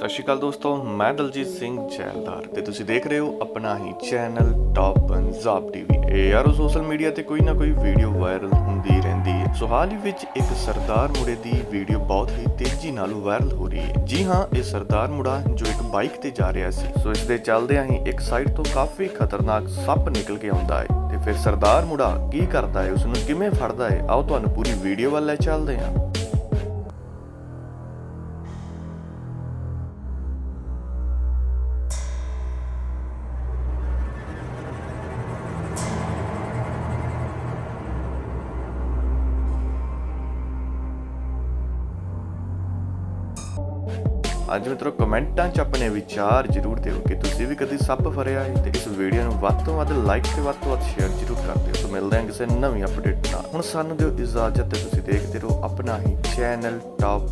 ਸਤਿ ਸ਼੍ਰੀ ਅਕਾਲ ਦੋਸਤੋ, ਮੈਂ ਦਲਜੀਤ ਸਿੰਘ ਜੈਲਦਾਰ ਤੇ ਤੁਸੀਂ ਦੇਖ ਰਹੇ ਹੋ ਆਪਣਾ ਹੀ ਚੈਨਲ ਟਾਪ ਪੰਜਾਬ ਟੀਵੀ ਇਹ ਯਾਰੋ ਸੋਸ਼ਲ ਮੀਡੀਆ ਤੇ ਕੋਈ ਨਾ ਕੋਈ ਵੀਡੀਓ ਵਾਇਰਲ ਹੁੰਦੀ ਰਹਿੰਦੀ ਹੈ। ਸੋ ਹਾਲ ਹੀ ਵਿੱਚ ਇੱਕ ਸਰਦਾਰ ਮੁੰਡੇ ਦੀ ਵੀਡੀਓ ਬਹੁਤ ਹੀ ਤੇਜ਼ੀ ਨਾਲ ਵਾਇਰਲ ਹੋ ਰਹੀ ਹੈ। ਜੀ ਹਾਂ, ਇਹ ਸਰਦਾਰ ਮੁੰਡਾ ਜੋ ਇੱਕ ਬਾਈਕ ਤੇ ਜਾ ਰਿਹਾ ਸੀ। ਸੋ ਇਸ ਦੇ ਚੱਲਦਿਆਂ ਹੀ ਇੱਕ ਸਾਈਡ ਤੋਂ ਕਾਫੀ ਖਤਰਨਾਕ ਸੱਪ ਨਿਕਲ ਕੇ ਆਉਂਦਾ ਹੈ ਤੇ ਫਿਰ ਸਰਦਾਰ ਮੁੰਡਾ ਕੀ ਕਰਦਾ ਹੈ ਉਸ ਨੂੰ ਕਿਵੇਂ ਫੜਦਾ ਹੈ, ਆਓ ਤੁਹਾਨੂੰ ਪੂਰੀ ਵੀਡੀਓ ਵੱਲ ਲੈ ਚੱਲਦੇ ਹਾਂ। ਅੱਜ ਮਿੱਤਰੋ ਕਮੈਂਟਾਂ 'ਚ ਆਪਣੇ ਵਿਚਾਰ ਜ਼ਰੂਰ ਦਿਓ ਕਿ ਤੁਸੀਂ ਵੀ ਕਦੀ ਸੱਪ ਫੜਿਆ ਹੈ ਤੇ ਇਸ ਵੀਡੀਓ ਨੂੰ ਵੱਧ ਤੋਂ ਵੱਧ ਲਾਈਕ ਤੇ ਵੱਧ ਤੋਂ ਵੱਧ ਸ਼ੇਅਰ ਜ਼ਰੂਰ ਕਰ ਦਿਓ। ਸੋ ਮਿਲਦੇ ਹਾਂ ਕਿਸੇ ਨਵੀਂ ਅਪਡੇਟ ਨਾਲ। ਹੁਣ ਸਾਨੂੰ ਦਿਓ ਇਜਾਜ਼ਤ ਤੇ ਤੁਸੀਂ ਦੇਖਦੇ ਰਹੋ ਆਪਣਾ ਹੀ ਚੈਨਲ ਟਾਪ